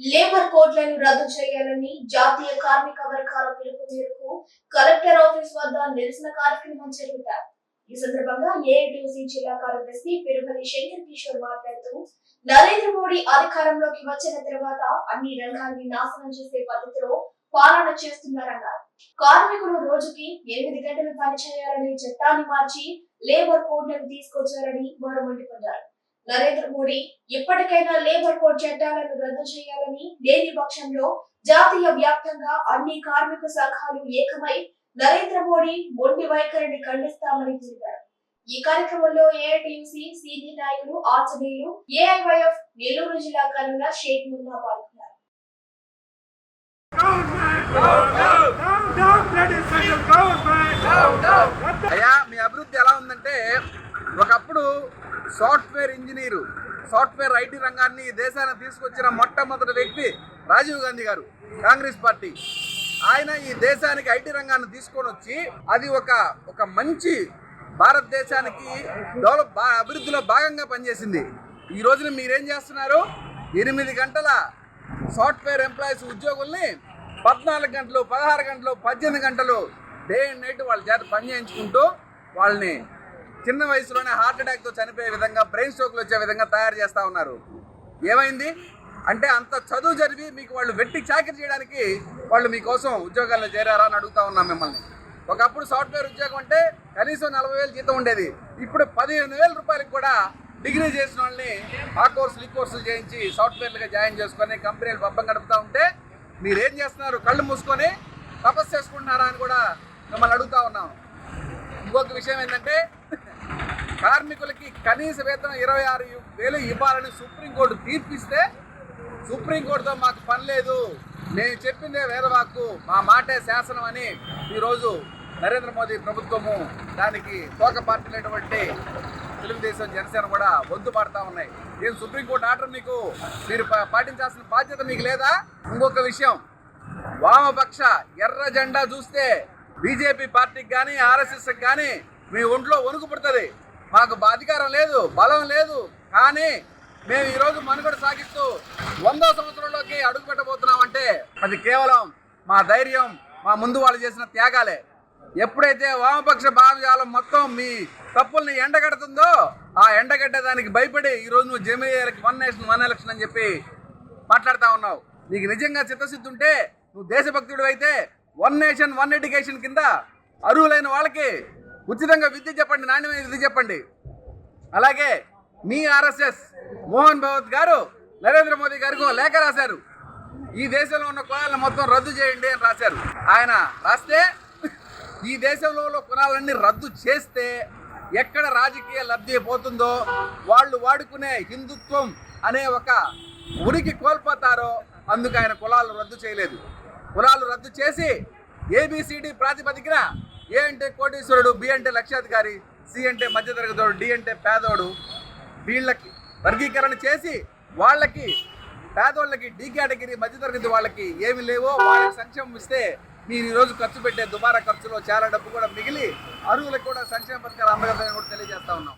Labour కోడ్లను రద్దు చేయాలని జాతీయ కార్మిక వర్గాల పిలుపు మేరకు కలెక్టర్ ఆఫీస్ వద్ద నిరసన కార్యక్రమం జరుగుతారు ఈ సందర్భంగా ఏఐటీసీ జిల్లా కార్యదర్శి పెరుమలి శంకర్ కిషోర్ మాట్లాడుతూ నరేంద్ర మోడీ అధికారంలోకి వచ్చిన తర్వాత అన్ని రంగాల్ని నాశనం చేసే పద్ధతిలో పాలన చేస్తున్నారన్నారు. కార్మికులు రోజుకి ఎనిమిది గంటలు పనిచేయాలనే చట్టాన్ని మార్చి లేబర్ కోడ్లను తీసుకొచ్చారని వారు మండిపడ్డారు. నరేంద్ర మోడీ ఇప్పటికైనా లేబర్ కోడ్ చట్టాలను రద్దు చేయాలని లేని పక్షంలో జాతీయ వ్యాప్తంగా అన్ని కార్మిక సంఘాలు ఏకమై నరేంద్ర మోడీ మొండి వైఖరిని ఖండిస్తామని తెలిపారు. ఈ కార్యక్రమంలో ఏఐటియుసి సీనియర్ నాయకులు ఆంజనేయులు ఏఐవైఎఫ్ నెల్లూరు జిల్లా కన్వీనర్ షేక్ మున్నా పాల్గొన్నారు. అయ్యా మీ అభివృద్ధి ఎలా ఉందంటే ఒకప్పుడు సాఫ్ట్వేర్ ఇంజనీరు సాఫ్ట్వేర్ ఐటీ రంగాన్ని ఈ దేశాన్ని తీసుకొచ్చిన మొట్టమొదటి వ్యక్తి రాజీవ్ గాంధీ గారు కాంగ్రెస్ పార్టీ. ఆయన ఈ దేశానికి ఐటీ రంగాన్ని తీసుకొని వచ్చి అది ఒక ఒక మంచి భారతదేశానికి డెవలప్ అభివృద్ధిలో భాగంగా పనిచేసింది. ఈ రోజున మీరేం చేస్తున్నారు? ఎనిమిది గంటల సాఫ్ట్వేర్ ఎంప్లాయీస్ ఉద్యోగుల్ని పద్నాలుగు గంటలు పదహారు గంటలు పద్దెనిమిది గంటలు డే అండ్ నైట్ వాళ్ళ చేత పని చేయించుకుంటూ వాళ్ళని చిన్న వయసులోనే హార్ట్ అటాక్తో చనిపోయే విధంగా బ్రెయిన్ స్ట్రోక్లు వచ్చే విధంగా తయారు చేస్తూ ఉన్నారు. ఏమైంది? అంటే అంత చదువు జరిపి మీకు వాళ్ళు వెట్టి చాకరీ చేయడానికి వాళ్ళు మీకోసం ఉద్యోగాల్లో చేరారా అని అడుగుతా ఉన్నాం మిమ్మల్ని. ఒకప్పుడు సాఫ్ట్వేర్ ఉద్యోగం అంటే కనీసం నలభై వేలు జీతం ఉండేది. ఇప్పుడు పదిహేను వేల రూపాయలకు కూడా డిగ్రీ చేసిన వాళ్ళని ఆ కోర్సులు ఈ కోర్సులు చేయించి సాఫ్ట్వేర్లుగా జాయిన్ చేసుకొని కంపెనీలు పబ్బం గడుపుతూ ఉంటే మీరేం చేస్తున్నారు? కళ్ళు మూసుకొని తపస్సు చేసుకుంటున్నారా అని కూడా మిమ్మల్ని అడుగుతా ఉన్నాం. ఇంకొక విషయం ఏంటంటే కార్మికులకి కనీస వేతనం ఇరవై ఆరు వేలు ఇవ్వాలని సుప్రీంకోర్టు తీర్పిస్తే సుప్రీంకోర్టుతో మాకు పని లేదు. నేను చెప్పిందే వేదవాక్కు మా మాటే శాసనం అని ఈరోజు నరేంద్ర మోదీ ప్రభుత్వము దానికి తోక పార్టీలైనటువంటి తెలుగుదేశం జనసేన కూడా వద్దు పడతా ఉన్నాయి. ఏం సుప్రీంకోర్టు ఆర్డర్ మీకు? మీరు పా- పాటించాల్సిన బాధ్యత మీకు లేదా? ఇంకొక విషయం వామపక్ష ఎర్ర జెండా చూస్తే బీజేపీ పార్టీకి కానీ ఆర్ఎస్ఎస్కి కానీ మీ ఒంట్లో వణుకు పుడుతుంది. మాకు బాధికారం అధికారం లేదు బలం లేదు. కానీ మేము ఈరోజు మనుగడ సాగిస్తూ వందో సంవత్సరంలోకి అడుగు పెట్టబోతున్నామంటే అది కేవలం మా ధైర్యం మా ముందు వాళ్ళు చేసిన త్యాగాలే. ఎప్పుడైతే వామపక్ష భావజాలం మొత్తం మీ తప్పుల్ని ఎండగడుతుందో ఆ ఎండగడ్డేదానికి భయపడి ఈరోజు నువ్వు జమీయర్కి వన్ నేషన్ వన్ ఎలక్షన్ అని చెప్పి మాట్లాడుతూ ఉన్నావు. నీకు నిజంగా చిత్తశుద్ధి ఉంటే నువ్వు దేశభక్తుడు అయితే వన్ నేషన్ వన్ ఎడ్యుకేషన్ కింద అర్హులైన వాళ్ళకి ఉచితంగా విద్య చెప్పండి నాణ్యమైన విద్య చెప్పండి. అలాగే మీ ఆర్ఎస్ఎస్ మోహన్ భగవత్ గారు నరేంద్ర మోదీ గారికి ఒక లేఖ రాశారు. ఈ దేశంలో ఉన్న కులాలను మొత్తం రద్దు చేయండి అని రాశారు. ఆయన రాస్తే ఈ దేశంలో ఉన్న కులాలన్నీ రద్దు చేస్తే ఎక్కడ రాజకీయ లబ్ధి పోతుందో వాళ్ళు వాడుకునే హిందుత్వం అనే ఒక ఉనికి కోల్పోతారో అందుకు ఆయన కులాలు రద్దు చేయలేదు. కులాలు రద్దు చేసి ఏబిసిడి ప్రాతిపదికన ఏ అంటే కోటీశ్వరుడు బి అంటే లక్షాధికారి సి అంటే మధ్యతరగతోడు డి అంటే పేదోడు వీళ్ళకి వర్గీకరణ చేసి వాళ్ళకి పేదోళ్ళకి డి కేటగిరీ మధ్యతరగతి వాళ్ళకి ఏమి లేవో వాళ్ళకి సంక్షేమం ఇస్తే మీరు ఈరోజు ఖర్చు పెట్టే దుబారా ఖర్చులో చాలా డబ్బు కూడా మిగిలి అరువులకు కూడా సంక్షేమ పథకాలు అందగలని కూడా తెలియజేస్తా ఉన్నాం.